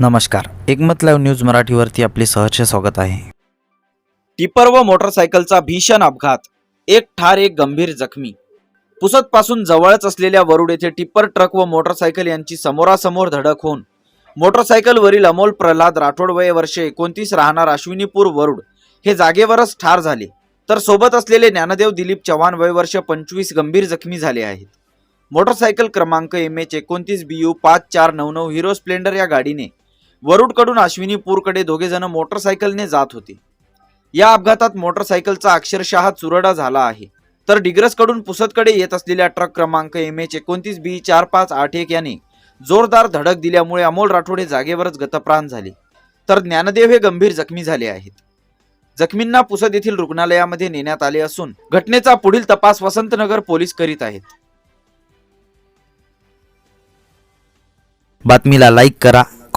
नमस्कार. एकमत live news मराठीवरती आपले सहर्ष स्वागत आहे. टिपर व मोटरसायकलचा भीषण अपघात. एक ठार एक गंभीर जखमी. पुसत पासून जवळच असलेल्या वरुड येथे टिप्पर ट्रक व मोटरसायकल यांची समोरासमोर धडक होऊन मोटरसायकलवरील अमोल प्रल्हाद राठोड वय वर्षे एकोणतीस राहणार अश्विनीपूर वरुड हे जागेवरच ठार झाले. तर सोबत असलेले ज्ञानदेव दिलीप चव्हाण वय वर्ष पंचवीस गंभीर जखमी झाले आहेत. मोटरसायकल क्रमांक एम एच एकोणतीस बी यू पाच चार नऊ नऊ हिरो स्प्लेंडर या गाडीने वरुडकडून अश्विनीपूरकडे दोघेजण मोटरसायकलने जात होते. या अपघातात मोटरसायकलचा अक्षरशः चुरडा झाला आहे. तर डिग्रसकडून पुसदकडे येत असलेल्या ट्रक क्रमांक एम एच एकोणतीस बी चार पाच आठ एक याने जोरदार धडक दिल्यामुळे अमोल राठोड हे जागेवरच गतप्राण झाले. तर ज्ञानदेव हे गंभीर जखमी झाले आहेत. जखमींना पुसद येथील रुग्णालयामध्ये नेण्यात आले असून घटनेचा पुढील तपास वसंतनगर पोलीस करीत आहेत. बातमीला लाईक करा